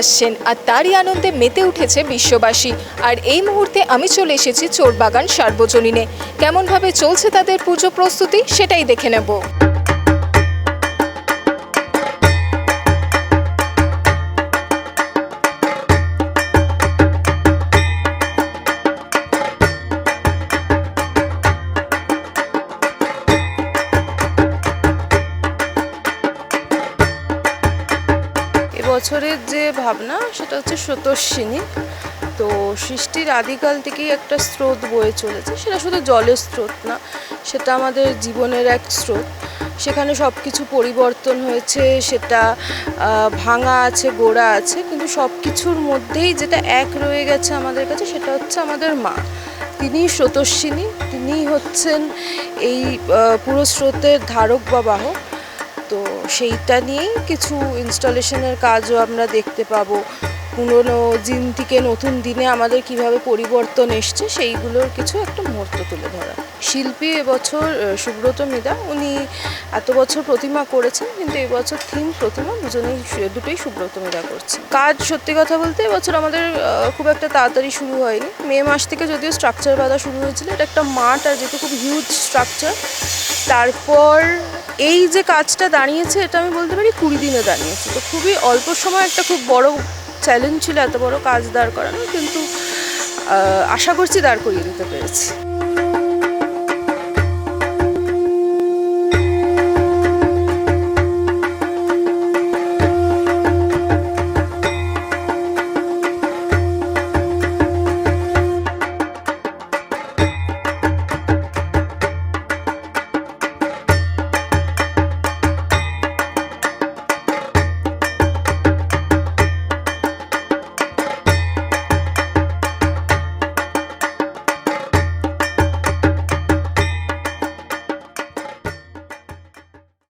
আসছেন আর তারই আনন্দে মেতে উঠেছে বিশ্ববাসী। আর এই মুহূর্তে আমি চলে এসেছি চোরবাগান সার্বজনীনে। কেমনভাবে চলছে তাদের পুজো প্রস্তুতি সেটাই দেখে নেব। এবছরের যে ভাবনা, সেটা হচ্ছে স্রোতস্বিনী। তো সৃষ্টির আদিকাল থেকেই একটা স্রোত বয়ে চলেছে। সেটা শুধু জলের স্রোত না, সেটা আমাদের জীবনের এক স্রোত। সেখানে সব কিছু পরিবর্তন হয়েছে, সেটা ভাঙা আছে, গোড়া আছে, কিন্তু সব কিছুর মধ্যেই যেটা এক রয়ে গেছে আমাদের কাছে, সেটা হচ্ছে আমাদের মা। তিনি স্রোতস্বিনী তিনি হচ্ছেন এই পুরো স্রোতের ধারক বা বাহক। তো সেইটা নিয়েই কিছু ইনস্টলেশনের কাজও আমরা দেখতে পাবো। পুরনো দিন থেকে নতুন দিনে আমাদের কীভাবে পরিবর্তন এসছে, সেইগুলোর কিছু একটা মুহূর্ত তুলে ধরা। শিল্পী এবছর সুব্রত মৃদা, উনি এত বছর প্রতিমা করেছেন, কিন্তু এবছর থিম প্রতিমা দুজনেই, দুটোই সুব্রত মৃদা করছে কাজ সত্যি কথা বলতে এবছর আমাদের খুব একটা তাড়াতাড়ি শুরু হয়নি। মে মাস থেকে যদিও স্ট্রাকচার বাঁধা শুরু হয়েছিল, এটা একটা মাঠ আর যেহেতু খুব হিউজ স্ট্রাকচার তারপর এই যে কাজটা দাঁড়িয়েছে, এটা আমি বলতে পারি কুড়ি দিনে দাঁড়িয়েছে। তো খুবই অল্প সময় একটা খুব বড় চ্যালেঞ্জ ছিল এত বড় কাজ দাঁড় করানো কিন্তু আশা করছি দাঁড় করিয়ে দিতে পেরেছি।